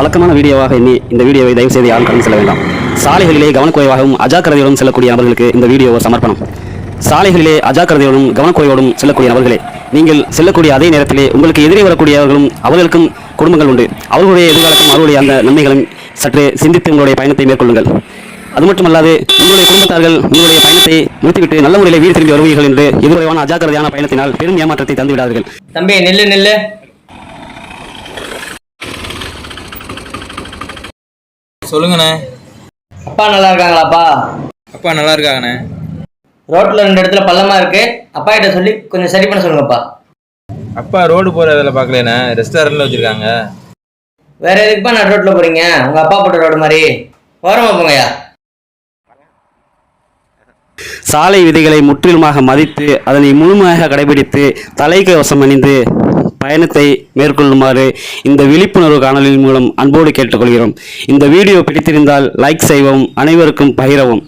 வழக்கமான வீடியோவாக எண்ணி இந்த வீடியோவை தயவு செய்து யாரும் கடந்து செல்ல வேண்டாம். சாலைகளிலே கவனக்குறைவாகவும் அஜாக்கிரதையோடும் செல்லக்கூடிய நபர்களுக்கு இந்த வீடியோ சமர்ப்பணம். சாலைகளிலே அஜாக்கிரதையோடும் கவனக்குறைவோடும் செல்லக்கூடிய நபர்களே நீங்கள் செல்லக்கூடிய அதே நேரத்திலே உங்களுக்கு எதிரே வரக்கூடியவர்களும் அவர்களுக்கும் குடும்பங்கள் உண்டு. அவர்களுடைய எதிர்காலத்தும் அவர்களுடைய அந்த நன்மைகளும் சற்று சிந்தித்து உங்களுடைய பயணத்தை மேற்கொள்ளுங்கள். அது மட்டுமல்லாது உங்களுடைய குடும்பத்தார்கள் உங்களுடைய பயணத்தை நிறுத்திவிட்டு நல்ல முறையில் வீடு திரும்பி வருவீர்கள் என்று எதிர்குறைவான அஜாக்கிரதையான பயணத்தினால் பெரும் ஏமாற்றத்தை தந்துவிடாதீர்கள். தம்பி நெல்லு நெல்லு. சொல்லுங்கண்ணே. அப்பா நல்லா இருக்காங்களாப்பா? அப்பா நல்லா இருக்காங்கண்ணே. ரோட்ல ரெண்டு இடத்துல பள்ளமா இருக்கு. அப்பா கிட்ட சொல்லி கொஞ்சம் சரி பண்ண சொல்லுங்கப்பா. அப்பா ரோடு போகிற இதில் பார்க்கலண்ணே. ரெஸ்டாரண்ட்டில் வச்சுருக்காங்க. வேற எதுக்குப்பா நான் ரோட்ல போறீங்க? உங்க அப்பா போட்ட ரோடு மாதிரி. ஓரமா போங்கய்யா. சாலை விதிகளை முற்றிலுமாக மதித்து அதனை முழுமையாக கடைபிடித்து தலைக்கு வசம் அணிந்து பயணத்தை மேற்கொள்ளுமாறு இந்த விழிப்புணர்வு காணொலியின் மூலம் அன்போடு கேட்டுக்கொள்கிறோம். இந்த வீடியோ பிடித்திருந்தால் லைக் செய்வோம் அனைவருக்கும் பகிரவும்.